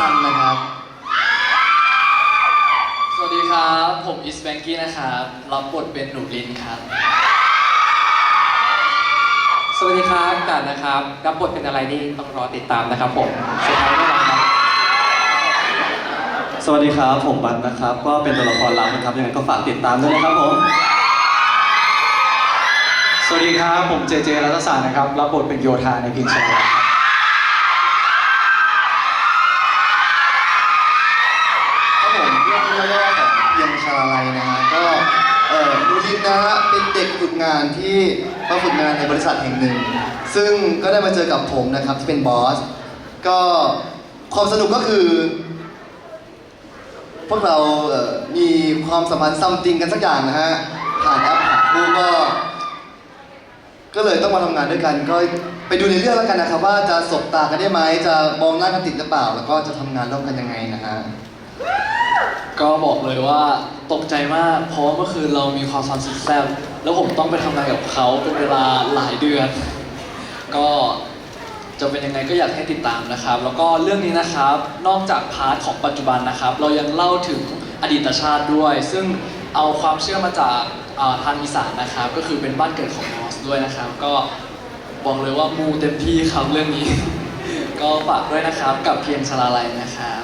บทเป็นพี่ซันนะครับ สวัสดีครับ ผมอิสแบงกี้นะครับ รับบทเป็นหนูลินครับ สวัสดีครับกันนะครับ รับบทเป็นอะไรนี่ต้องรอติดตามนะครับผมเซอร์ไพรส์แน่นอนครับ สวัสดีครับ ผมบัตนะครับ ก็เป็นตัวละครลับนะครับ ยังไงก็ฝากติดตามด้วยนะครับผม สวัสดีครับ ผมเจเจรัตศาสตร์นะครับ รับบทเป็นโยธาในเพียงชาลาครับครับ นะฮะเป็นเด็กฝึกงานที่มาฝึกงานในบริษัทแห่งหนึ่ง ซึ่งก็ได้มาเจอกับผมนะครับที่เป็นบอส ก็ความสนุกก็คือ พวกเราเอ่อมีความสัมพันธ์ซัมติงกันสักอย่างนะฮะ ผ่านแอปหาคู่ก็ ก็เลยต้องมาทำงานด้วยกัน ก็ไปดูในเรื่องแล้วกันนะครับว่าจะสบตากันได้ไหมจะมองหน้ากันติดหรือเปล่า แล้วก็จะทำงานร่วมกันยังไงนะฮะ ก็บอกเลยว่าตกใจมาก เพราะว่าเมื่อคืนเรามีความสัมพันธ์สุดแซ่บแล้วผมต้องไปทำงานกับเขาเป็นเวลาหลายเดือน ก็จะเป็นยังไงก็อยากให้ติดตามนะครับ แล้วก็เรื่องนี้นะครับนอกจากพาร์ทของปัจจุบันนะครับ เรายังเล่าถึงอดีตชาติด้วย ซึ่งเอาความเชื่อมาจากอ่าทางอีสานนะครับ ก็คือเป็นบ้านเกิดของมอสด้วยนะครับ ก็บอกเลยว่ามูเต็มที่ครับเรื่องนี้ ก็ฝากด้วยนะครับกับเพียงชลาลัยนะครับ